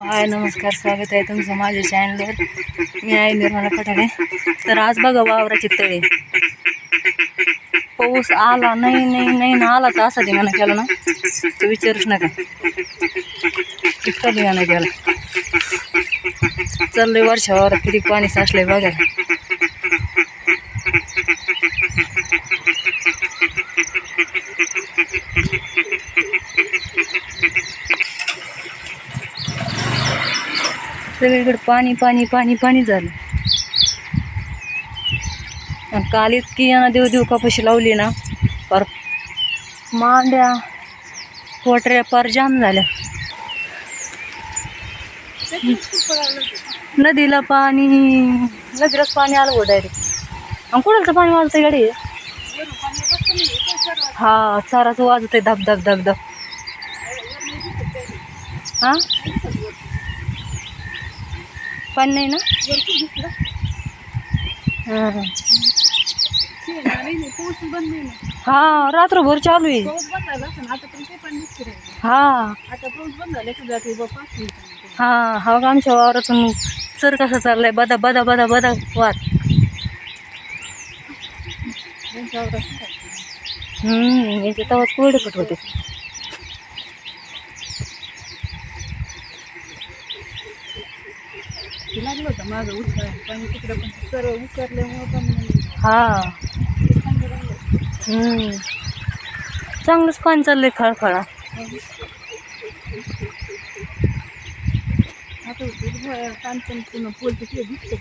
हाय नमस्कार स्वागत आहे तुमचं माझ्या चॅनलवर मी आहे निर्मला पठाणे. तर आज बघा वावराची तळे. पाऊस आला नाही नाही नाही ना आला तर असा धिंगाणा केला ना. तो विचारूच नका. इतका धिंगाणा केला. चाललंय वर्षावर किती पाणी साचलंय बघायला सगळीकडे पाणी पाणी पाणी पाणी झालं. आणि काल इतकी यांना देव देव कपाशी लावली ना पर मांड्या पोटऱ्या पार जाम झाल्या. नदीला पाणी नदीलाच पाणी आलं हो डायरेक्ट आणि कुणाचं पाणी वाजतंय गाडी? हा चाराचं वाजत आहे धब धब धब धब. हा? पाणी नाही ना? हा. हा रात्रभर चालू आहे. हा. हा हा का आमच्या वावरातून सर कसा चाललाय? बदा बदा बदा बदा वाद. हम्म याचे तवाच कोरडे फट होते लागलं होतं. माझं उचलायला पण तिकडे पण सर उचलल्यामुळं पण हा. हम्म. चांगलंच पाणी चाललंय खळखळा. आता पण पुन्हा दिसतं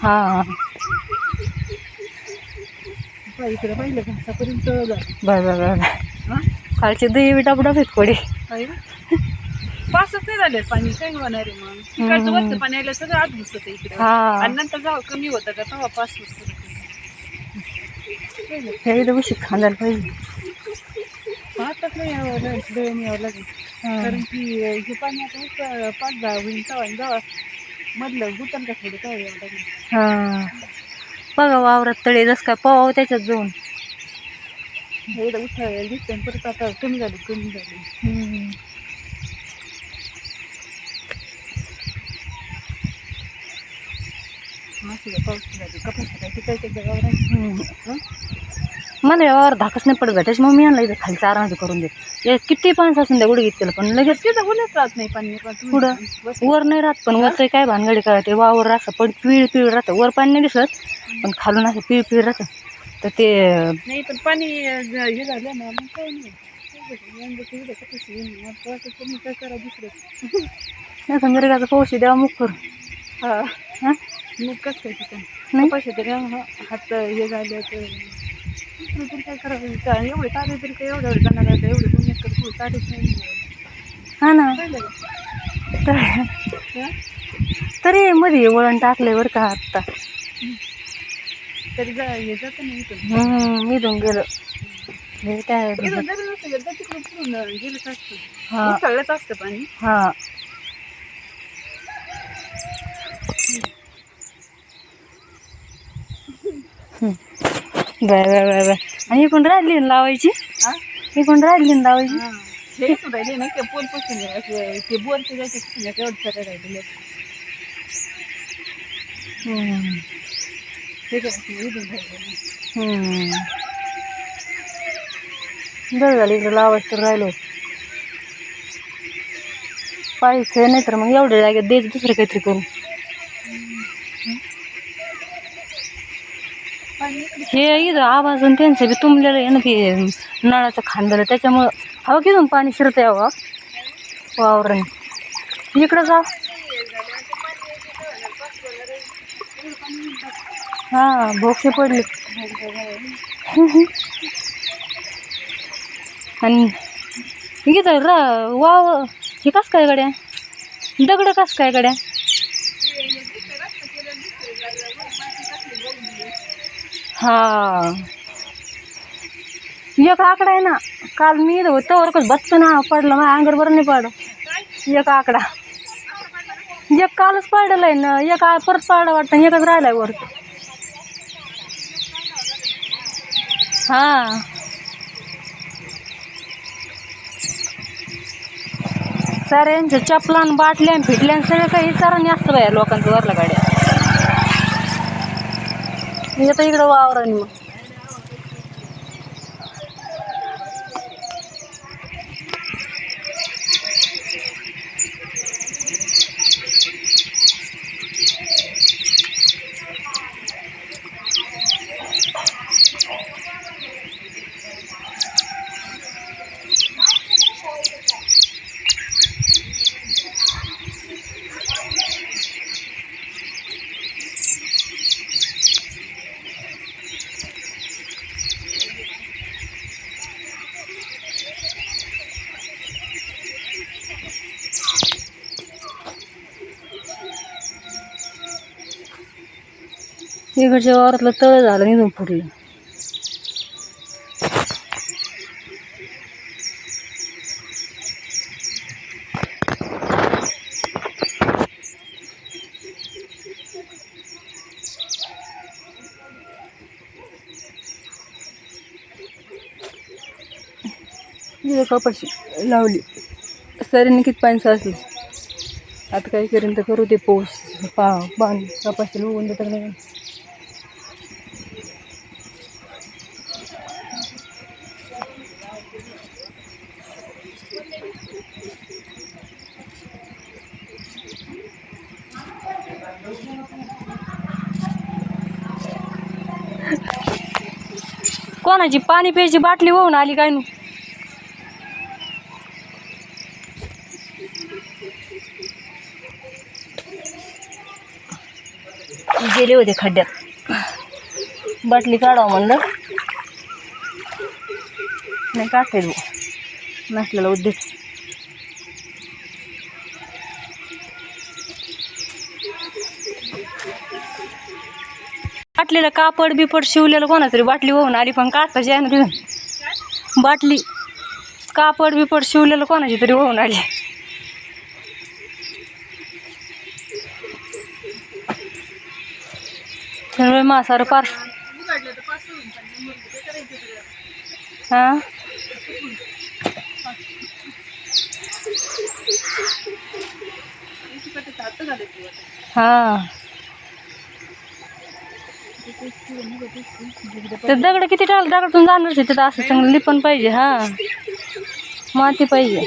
हा. पहा इकडे पाहिलं का? आतापर्यंत तळलं. बर बर बर. हां? खालचे दही डाबडा कोडे आहे ना पासच नाही झाले पाणी काय होणार आहे मग. तिकडचं वरचं पाणी आलं सगळं आत घुसत इकडे. हा. आणि नंतर जाऊ कमी होतं का तेव्हा पास होत. हे इथं उशी खांदायला पाहिजे. नाही यावं लागेल दळण यावं लागेल. हा. कारण की हे पाणी आता उक पाच दहा होईल तेव्हा मधलं गुतन का थोडं तेव्हा यावं लागेल. हा. बघा वावरात तळे जस काय पाव त्याच्यात जाऊन. एकदा उठायला दिसतं परत आता कमी झाली कमी झाली. हम्म. मासिक पाऊस झाली कपाशी काय पिकायच्या जगावर हम्म. मला यावर धाकच नाही पडत त्याची मम्मी आणला इथं खाली चारा करून दे. किती पाणी असून द्या गुडघीत केलं पण. लगेच तिथं उन्हात राहत नाही पाणी पुढं? वर नाही राहत पण वरचं काय भानगडी कळते वावर असं पण पिळ पिळ राहतं. वर पाणी नाही दिसत पण खालून असं पिळ पिळ राहतं. तर ते नाही पण पाणी हे झालं ना मग काय नाही. ते. मग नाही मिरगाचा पाऊस द्यावा मुख करू. हा? मग कसं काय नाही? कपाशी तरी हात हे झालं तर काय करावं? चा- एवढे तारे तरी काय एवढं जाणार आता एवढे एकर फुल तारेच नाही. हा ना? तर मध्ये वळण टाकले बरं का आत्ता तरी जा हे जातं नाही इथून. इथून गेलं. हे काय? गेलं हा. असतं पाणी. हा. बाय बाय बाय बाय आणि कोण राहिली ना लावायची? कोण राहिली ना लावायची. बरं झालं इकडं लावायचं तर राहिलो. पाहिजे नाही तर मग एवढ्या जागेत द्यायचं दुसरं काहीतरी करू पाणी इकडे हे इथं आवाज आणि त्यांचं बी तुंबलेलं आहे ना ते नळाचं खांदलं. त्याच्यामुळं हवं किती पाणी शिरतं यावं वावरण इकडं जा. हा भोके पडले. आणि इथं रा वाव हे कस काय गड्या? दगड कस काय गड्या? हा. एक आकडा आहे ना काल मी इथं होतं वरकच बसतो ना पडलं माझ्या अंगर बरं नाही पडलं. एक आकडा. एक कालच पाडलं आहे ना एक आ- परत पाडा वाटतं एकच एकच राहिलाय वर. हा. साऱ्यांच्या चपलान बाटल्यान फिटल्यान सगळं काही चाराने असतं बाहेर लोकांचं वरला गाड्या. येतं इकडं वावराने मग इकडच्या वावरातलं तळ झालं निघून फुटलं कपाशी लावली. सरीने किती पाणी साचली. आता काय करीन तर करू दे पाऊस. पा बांध कपाशी उगून देतात कोणाची पाणी प्यायची बाटली होऊन आली काय नू? गेले होते खड्ड्यात. बाटली काढावं म्हणलं. नाही काढते तू नसलेला उद्देश. फाटलेलं कापड बिपड शिवलेलं कोणातरी बाटली होऊन आली पण काढताची आहे ना बाटली कापड बिपड शिवलेलं कोणाची तरी होऊन आली. त्यामुळे मासार पार हां? हां. ते दगड किती टाकलं? दगडातून जाणारच आहे तिथं असं चांगलं लिपण पाहिजे हा. माती पाहिजे.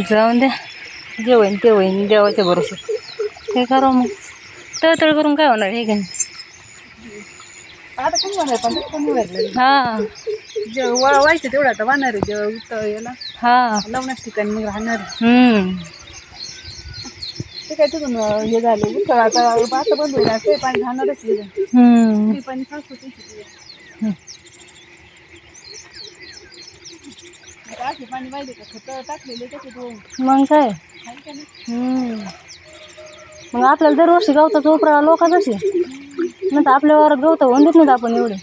जाऊन द्या. जे होईन ते होईन देवाच्या भरोसे हे करा मग. तळतळ करून काय होणार हे वाढलं हा. जे वळवायचं तेवढं आता वाहणार आहे जे उत याला हा. लावण्याच ठिकाणी मग राहणार. हम्म. ते काय तिथून हे झाले आता आता बंद होईल ते पाणी ते पाणी साचतं ते तिथे. आता असे पाणी माहिती का? खत टाकलेले त्याच्यात वाहून. मग काय? आहे का नाही? हम्म. मग आपल्याला दरवर्षी गवताचा उपरा लोकांच असे नाही तर आपल्या वावरात गवत होऊन देत नाहीत आपण एवढे.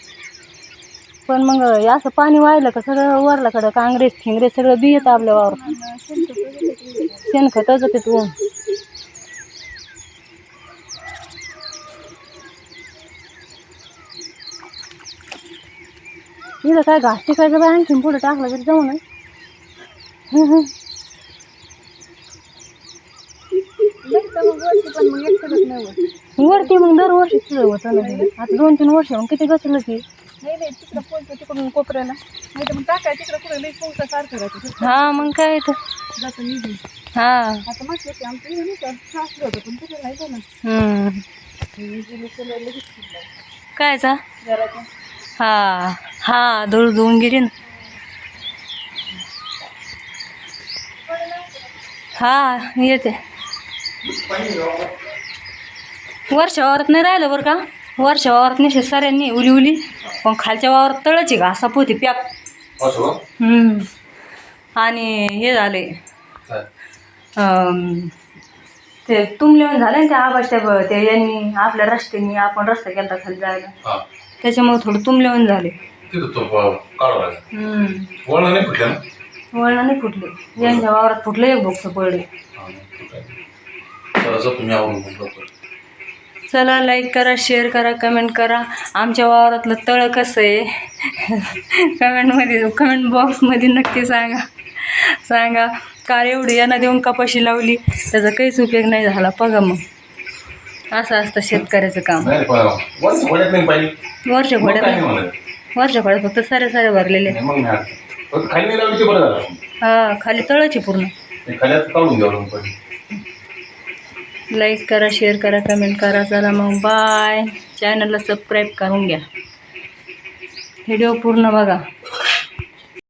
पण मग हे असं पाणी वाहिलं का सगळं वरलाकडं काँग्रेस फिंग्रेस सगळं बी येतं आपल्या वावरात. शेणखतच ते तू इथं काय घास टिकायचं बाय आणखीन पुढे टाकलं तरी जाऊ मग वरती मग दरवर्षी तुझं होतं ना. आता दोन तीन वर्ष मग किती गचलं की. नाही नाही तिकडं पोलतो तिकडून कोपऱ्याला. नाही तर मग टाकाय तिकडं कुठं लई पावसासारखं राहतं हा मग काय तर. जातं निघून. हा. आता म्हटलं की आमचं हे नाही का सासरं होतं पण तिकडे नाही झालं हम्म. मी गेले केलं लगेच फिरलं. कायचा घराच्या हा. हा धूळ धुवून गेली ना. हा येते. वरच्या वावरात नाही राहिलं बरं का? वरच्या वावरात निश्चित साऱ्यांनी उली उली. पण खालच्या वावरात तळची घासा पोती पॅक असं का? हम्म. आणि हे झाले. ते तुमलेवन झालं ना त्या आवाजच्या ब- ते यांनी आपल्या रस्त्याने आपण रस्ता केला खाली जायला. त्याच्यामुळे थोडं तुमलेवन झाले. तिथं तो प- काढावा लागेल. हम्म. वळण नाही फुटलं ना? वळणं नाही फुटले. यांच्या वावरात फुटलं एक बोक्स पडले. हा, नाही. चला जा तुम्ही आवरून मग लवकर. चला लाईक करा शेअर करा कमेंट करा. आमच्या वावरातलं तळ कसं आहे? कमेंटमध्ये कमेंट बॉक्समध्ये नक्की सांगा. सांगा. कार एवढी यांना देऊन कपाशी लावली त्याचा काहीच उपयोग नाही झाला. बघा मग. असं असतं शेतकऱ्याचं काम. नाही पण वरच वड्यात नाही पाहिजे वरच्या मग काय नाही घोड्यात म्हणत वरच्या घोड्यात फक्त सारे सारे भरलेले. मग. फक्त खाली नाही लावली ते बरं झालं. हा खाली तळाची पूर्ण. ते खाली काढून द्यावं लागून पहिले लाईक करा शेअर करा कमेंट करा चला मग बाय चॅनलला सबस्क्राईब करून घ्या. व्हिडिओ पूर्ण बघा.